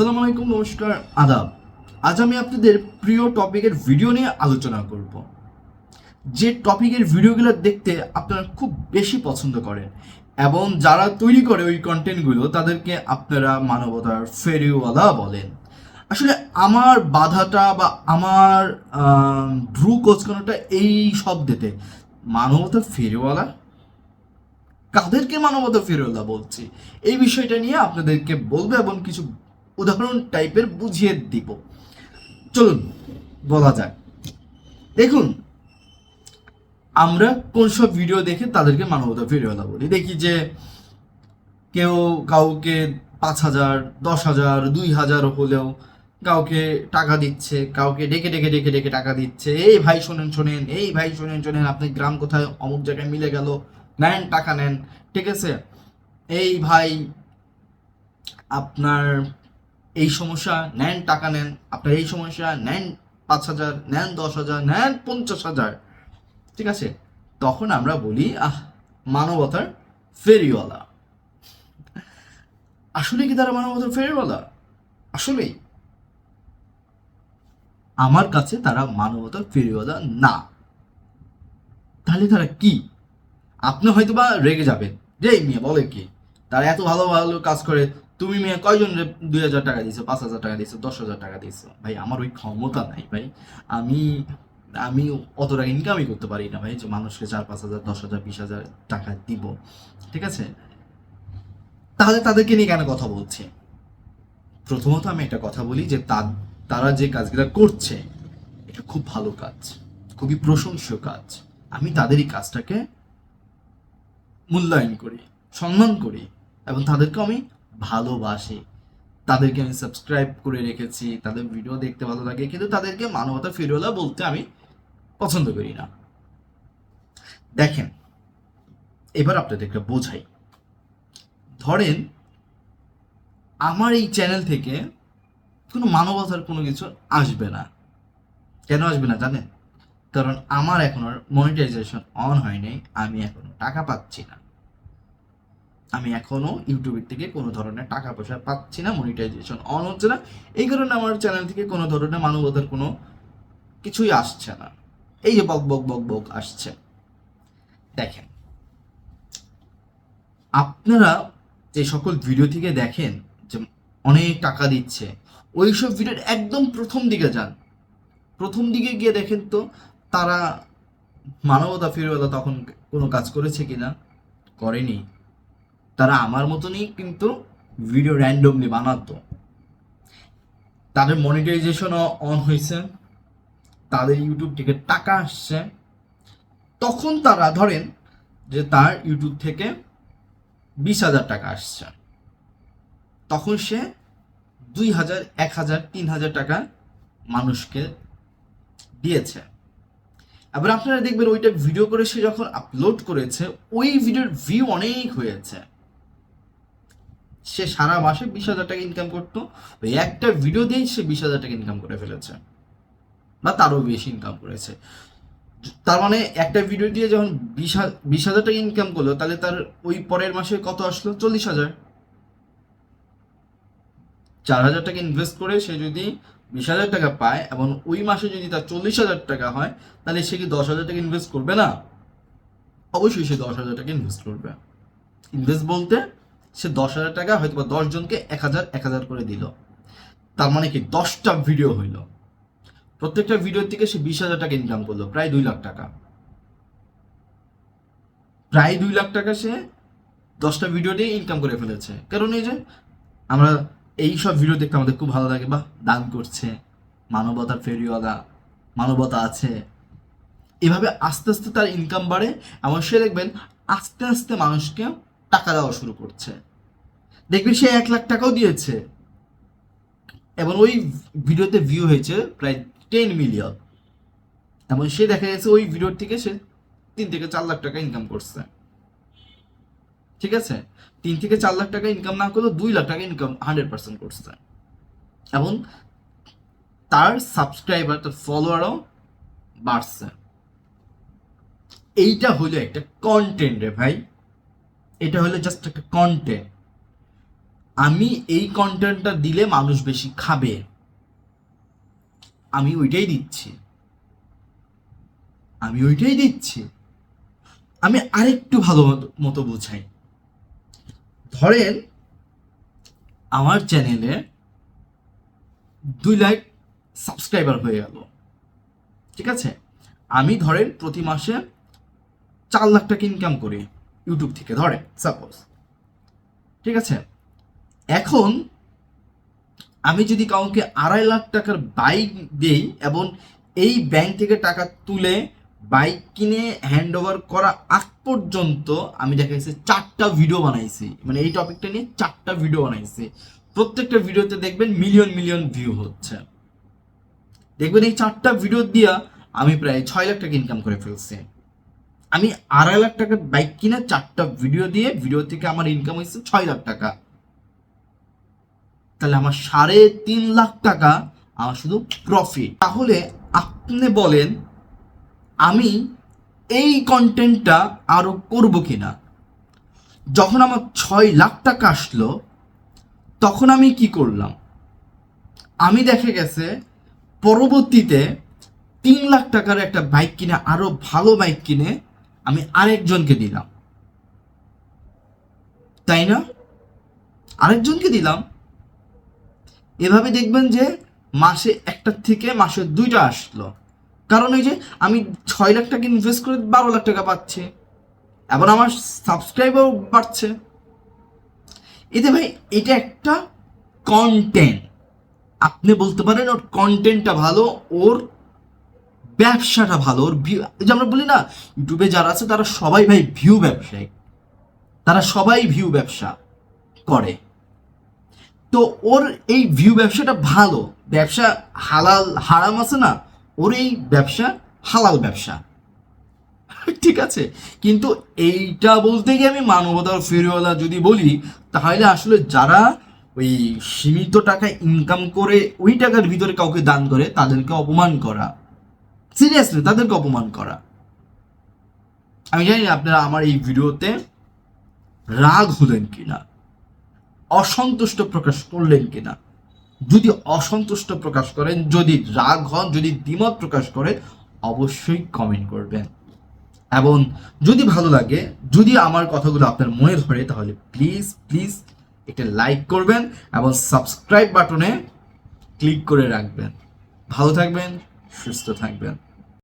আসসালামু আলাইকুম, নমস্কার, আদাব। আজ আমি আপনাদের প্রিয় টপিকের ভিডিও নিয়ে আলোচনা করব। যে টপিকের ভিডিওগুলো দেখতে আপনারা খুব বেশি পছন্দ করেন এবং যারা তৈরি করে ওই কন্টেন্টগুলো তাদেরকে আপনারা মানবতার ফেরিওয়ালা বলেন। আসলে আমার বাধাটা বা আমার ভ্রু কোচকানোটা এই শব্দেতে, মানবতার ফেরিওয়ালা? কাদেরকে মানবতা ফেরোলা বলছি? এই বিষয়টা নিয়ে আপনাদেরকে বলব এবং কিছু উদাহরণ টাইপের বুঝিয়ে দিব। চলুন, বলা যাক। দেখুন, আমরা কোন সব ভিডিও দেখে তাদেরকে মানবতা ফেরিওয়ালা বলি। দেখি যে কেউ কাউকে পাঁচ হাজার, দশ হাজার, দুই হাজার হলেও কাউকে টাকা দিচ্ছে, কাউকে ডেকে ডেকে ডেকে ডেকে টাকা দিচ্ছে। এই ভাই শোনেন শোনেন, এই ভাই শোনেন শোনেন, আপনি গ্রাম কোথায়, অমুক জায়গায় মিলে গেল, নেন, টাকা নেন, ঠিক আছে? এই ভাই আপনার এই সমস্যা, নেন টাকা নেন, আপনার এই সমস্যা, নেন পাঁচ হাজার, নেন দশ হাজার, নেন পঞ্চাশ হাজার। ঠিক আছে? তখন আমরা বলি, আহ, মানবতার ফেরিওয়ালা। আসলে কি তারা মানবতার ফেরিওয়ালা? আসলেই। আমার কাছে তারা মানবতার ফেরিওয়ালা না। তাহলে তারা কি? আপনি হয়তো বা রেগে যাবেন। যে মিয়া বলে কি? তারা এত ভালো ভালো কাজ করে তুমি মেয়ে কয়জন দুই হাজার টাকা দিছো পাঁচ হাজার টাকা দিছো দশ হাজার টাকা দিছো ভাই, আমার ওই ক্ষমতা নাই, ভাই। আমি আমি অত টাকা ইনকামই করতে পারি না, ভাই, যে মানুষকে চার, পাঁচ হাজার, দশ হাজার, বিশ হাজার টাকা দিব। ঠিক আছে? তাহলে তাদেরকে নিয়ে কেন কথা বলছি? প্রথমত আমি একটা কথা বলি যে তারা যে কাজগুলো করছে, এটা খুব ভালো কাজ, খুবই প্রশংসীয় কাজ। আমি তাদের এই কাজটাকে মূল্যায়ন করি, সম্মান করি এবং তাদেরকে আমি ভালোবাসি। তাদেরকে আমি সাবস্ক্রাইব করে রেখেছি, তাদের ভিডিও দেখতে ভালো লাগে, কিন্তু তাদেরকে মানবতা ফিরোলা বলতে আমি পছন্দ করি না। দেখেন, এবার আপনাদেরকে বোঝাই। ধরেন, আমার এই চ্যানেল থেকে কোনো মানবতার কোনো কিছু আসবে না। কেন আসবে না জানেন? কারণ আমার এখন আর মনিটাইজেশন অন হয়নি আমি এখনও টাকা পাচ্ছি না। আমি এখনও ইউটিউবের থেকে কোনো ধরনের টাকা পয়সা পাচ্ছি না মনিটাইজেশন অন হচ্ছে না। এই কারণে আমার চ্যানেল থেকে কোনো ধরনের মানবতার কোনো কিছুই আসছে না। এই যে বক বক বক বক আসছে। দেখেন, আপনারা যে সকল ভিডিও থেকে দেখেন যে অনেক টাকা দিচ্ছে, ওইসব ভিডিওর একদম প্রথম দিকে যান। প্রথম দিকে গিয়ে দেখেন তো, তারা মানবতা ফিরওয়ালা তখন কোনো কাজ করেছে কিনা? করেনি। তারা আমার মতনই কিন্তু ভিডিও র্যান্ডমলি বানাতো। তাদের মনিটাইজেশনও অন হয়েছে। তাদের ইউটিউব থেকে টাকা আসছে। তখন তারা ধরেন যে তার ইউটিউব থেকে বিশ হাজার টাকা আসছে। তখন সে দুই হাজার, এক হাজার, তিন হাজার টাকা মানুষকে দিয়েছে। এবার আপনারা দেখবেন ওইটা ভিডিও করে সে যখন আপলোড করেছে, ওই ভিডিওর ভিউ অনেক হয়েছে। সে সারা মাসে বিশ হাজার টাকা ইনকাম করতো। ওই একটা ভিডিও দিয়েই সে বিশ হাজার টাকা ইনকাম করে ফেলেছে। বা তারও বেশি ইনকাম করেছে। তার মানে একটা ভিডিও দিয়ে যখন বিশ বিশ হাজার টাকা ইনকাম করল, তাহলে তার ওই পরের মাসে কত আসলো? চল্লিশ হাজার। চার হাজার টাকা ইনভেস্ট করে সে যদি বিশ হাজার টাকা পায় এবং ওই মাসে যদি তার চল্লিশ হাজার টাকা হয়, তাহলে সে কি দশ হাজার টাকা ইনভেস্ট করবে না? অবশ্যই সে দশ হাজার টাকা ইনভেস্ট করবে। ইনভেস্ট বলতে সে দশ হাজার টাকা হয়তো বা দশ জনকে এক হাজার এক হাজার করে দিল। তার মানে কি দশটা ভিডিও হইল। প্রত্যেকটা ভিডিও থেকে সে বিশ হাজার টাকা ইনকাম করল, প্রায় দুই লাখ টাকা। প্রায় দুই লাখ টাকা সে দশটা ভিডিও দিয়ে ইনকাম করে ফেলেছে। কারণ এই যে আমরা এই সব ভিডিও দেখতে আমাদের খুব ভালো লাগে বা দান করছে, মানবতার ফেরিওয়ালা, মানবতা আছে। এভাবে আস্তে আস্তে তার ইনকাম বাড়ে। এবং সে দেখবেন আস্তে আস্তে মানুষকে টাকা দেওয়া শুরু করছে। দেখবেন সে এক লাখ টাকাও দিয়েছে। এবং ওই ভিডিওতে ভিউ হয়েছে প্রায় টেন মিলিয়ন এবং সে দেখা গেছে ওই ভিডিওর থেকে সে তিন থেকে চার লাখ টাকা ইনকাম করছে। ঠিক আছে? তিন থেকে চার লাখ টাকা ইনকাম না করলেও দুই লাখ টাকা ইনকাম হান্ড্রেড পার্সেন্ট করছে। এবং তার সাবস্ক্রাইবার তার ফলোয়ারও বাড়ছে। এইটা হলো একটা কন্টেন্ট রে ভাই। এটা হলো জাস্ট একটা কন্টেন্ট আমি এই কন্টেন্টটা দিলে মানুষ বেশি খাবে। আমি ওইটাই দিচ্ছি। আমি ওইটাই দিচ্ছি। আমি আরেকটু ভালো মতো- বোঝাই। ধরেন, আমার চ্যানেলে দুই লাখ সাবস্ক্রাইবার হয়ে গেল। ঠিক আছে? আমি ধরেন প্রতি মাসে চার লাখ টাকা ইনকাম করি। ইউটিউব থেকে ধরেন সাপোজ ঠিক আছে? এখন, আমি যদি কাউকে আড়াই লাখ টাকার বাইক দেই এবং এই ব্যাংক থেকে টাকা তুলে বাইক কিনে হ্যান্ড ওভার করা আগ পর্যন্ত আমি দেখা গেছে চারটা ভিডিও বানাইছি। মানে এই টপিকটা নিয়ে চারটা ভিডিও বানাইছি। প্রত্যেকটা ভিডিওতে দেখবেন মিলিয়ন মিলিয়ন ভিউ হচ্ছে। দেখবেন এই চারটা ভিডিও দিয়া আমি প্রায় ছয় লাখ টাকা ইনকাম করে ফেলছি। আমি আড়াই লাখ টাকার বাইক কিনে চারটা ভিডিও দিয়ে ভিডিও থেকে আমার ইনকাম হয়েছে ছয় লাখ টাকা। তাহলে আমার সাড়ে তিন লাখ টাকা আমার শুধু প্রফিট তাহলে আপনি বলেন, আমি এই কন্টেন্টটা আরও করব কিনা? যখন আমার ছয় লাখ টাকা আসলো, তখন আমি কি করলাম? আমি দেখে গেছে, পরবর্তীতে তিন লাখ টাকার একটা বাইক কিনে, আরও ভালো বাইক কিনে আমি আরেকজনকে দিলাম। তাই না? আরেকজনকে দিলাম। এভাবে দেখবেন যে মাসে একটা থেকে মাসে দুইটা আসলো। কারণ ওই যে আমি ছয় লাখ টাকা ইনভেস্ট করে বারো লাখ টাকা পাচ্ছি। এবার আমার সাবস্ক্রাইবার বাড়ছে। এতে ভাই, এটা একটা কন্টেন্ট আপনি বলতে পারেন ওর কন্টেন্টটা ভালো, ওর ব্যবসাটা ভালো। ওর ভিউ যে আমরা বলি না, ইউটিউবে যারা আছে, তারা সবাই ভাই ভিউ ব্যবসায়ী। তারা সবাই ভিউ ব্যবসা করে। তো ওর এই ভিউ ব্যবসাটা ভালো। ব্যবসা হালাল, হারাম আছে না, ওর এই ব্যবসা হালাল ব্যবসা। ঠিক আছে? কিন্তু এইটা বলতে গিয়ে আমি মানবতার ফেরিওয়ালা যদি বলি, তাহলে আসলে যারা ওই সীমিত টাকা ইনকাম করে ওই টাকার ভিতরে কাউকে দান করে, তাদেরকে অপমান করা। সিরিয়াসলি তাদেরকে অপমান করা। আমি জানি আপনারা আমার এই ভিডিওতে রাগ হলেন কিনা, অসন্তুষ্ট প্রকাশ করলেন কিনা। যদি অসন্তুষ্ট প্রকাশ করেন, যদি রাগ হন, যদি দ্বিমত প্রকাশ করেন, অবশ্যই কমেন্ট করবেন। এবং যদি ভালো লাগে, যদি আমার কথাগুলো আপনার মনে ধরে, তাহলে প্লিজ প্লিজ একটা লাইক করবেন এবং সাবস্ক্রাইব বাটনে ক্লিক করে রাখবেন। ভালো থাকবেন, সুস্থ থাকবেন।